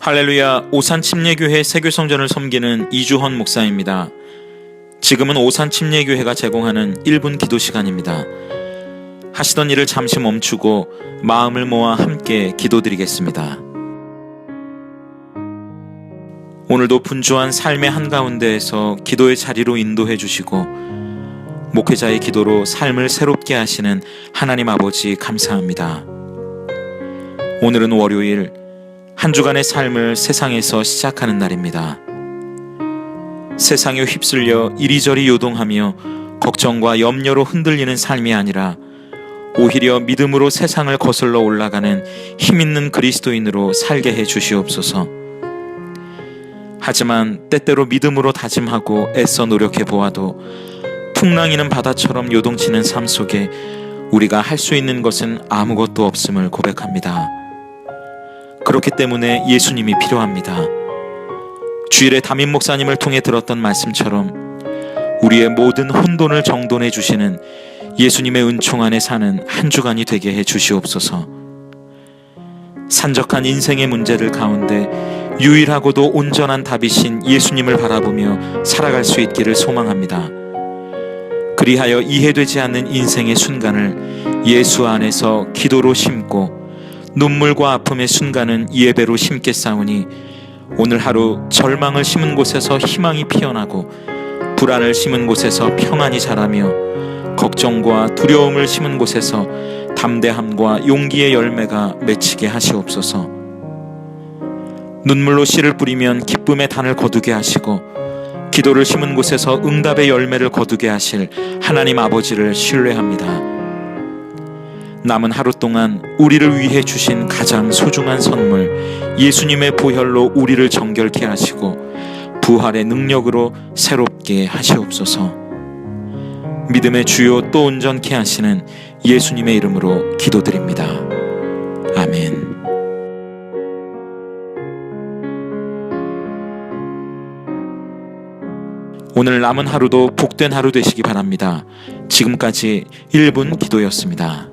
할렐루야 오산 침례교회 세교 성전을 섬기는 이주헌 목사입니다. 지금은 오산 침례교회가 제공하는 1분 기도 시간입니다. 하시던 일을 잠시 멈추고 마음을 모아 함께 기도드리겠습니다. 오늘도 분주한 삶의 한가운데에서 기도의 자리로 인도해 주시고 목회자의 기도로 삶을 새롭게 하시는 하나님 아버지 감사합니다. 오늘은 월요일 한 주간의 삶을 세상에서 시작하는 날입니다. 세상에 휩쓸려 이리저리 요동하며 걱정과 염려로 흔들리는 삶이 아니라 오히려 믿음으로 세상을 거슬러 올라가는 힘있는 그리스도인으로 살게 해 주시옵소서. 하지만 때때로 믿음으로 다짐하고 애써 노력해 보아도 풍랑이는 바다처럼 요동치는 삶 속에 우리가 할 수 있는 것은 아무것도 없음을 고백합니다. 그렇기 때문에 예수님이 필요합니다. 주일에 담임 목사님을 통해 들었던 말씀처럼 우리의 모든 혼돈을 정돈해 주시는 예수님의 은총 안에 사는 한 주간이 되게 해 주시옵소서. 산적한 인생의 문제들 가운데 유일하고도 온전한 답이신 예수님을 바라보며 살아갈 수 있기를 소망합니다. 그리하여 이해되지 않는 인생의 순간을 예수 안에서 기도로 심고 눈물과 아픔의 순간은 예배로 심게 싸우니 오늘 하루 절망을 심은 곳에서 희망이 피어나고 불안을 심은 곳에서 평안이 자라며 걱정과 두려움을 심은 곳에서 담대함과 용기의 열매가 맺히게 하시옵소서. 눈물로 씨를 뿌리면 기쁨의 단을 거두게 하시고 기도를 심은 곳에서 응답의 열매를 거두게 하실 하나님 아버지를 신뢰합니다. 남은 하루 동안 우리를 위해 주신 가장 소중한 선물 예수님의 보혈로 우리를 정결케 하시고 부활의 능력으로 새롭게 하시옵소서. 믿음의 주요 또 온전케 하시는 예수님의 이름으로 기도드립니다. 아멘. 오늘 남은 하루도 복된 하루 되시기 바랍니다. 지금까지 1분 기도였습니다.